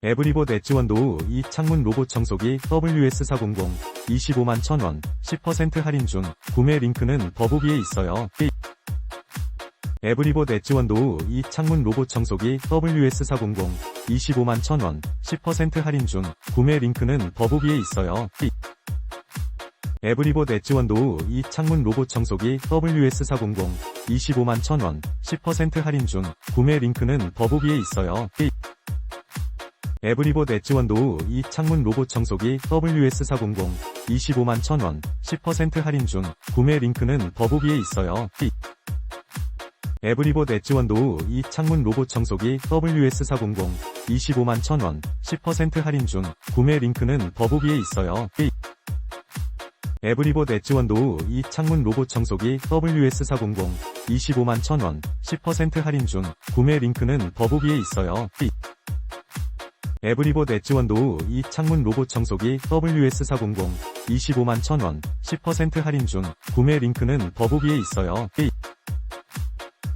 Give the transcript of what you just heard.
에브리봇 엣지원 노우 이 창문 로봇 청소기 WS400 25만 1000원 10% 할인 중 구매 링크는 더보기에 있어요. 에브리봇 엣지원 노우 이 창문 로봇 청소기 WS400 25만 1000원 10% 할인 중 구매 링크는 더보기에 있어요. 에브리봇 엣지원 노우 이 창문 로봇 청소기 WS400 25만 1000원 10% 할인 중 구매 링크는 더보기에 있어요. 에브리봇 엣지원 노우 이 창문 로봇 청소기 WS400 25만 1000원 10% 할인 중 구매 링크는 더보기에 있어요. 에브리봇 엣지원 노우 이 창문 로봇 청소기 WS400 25만 1000원 10% 할인 중 구매 링크는 더보기에 있어요. 에브리봇 엣지원 노우 이 창문 로봇 청소기 WS400 25만 1000원 10% 할인 중 구매 링크는 더보기에 있어요. 에브리봇 엣지원 노우 이 창문 로봇 청소기 WS400 25만 1000원 10% 할인 중 구매 링크는 더보기에 있어요.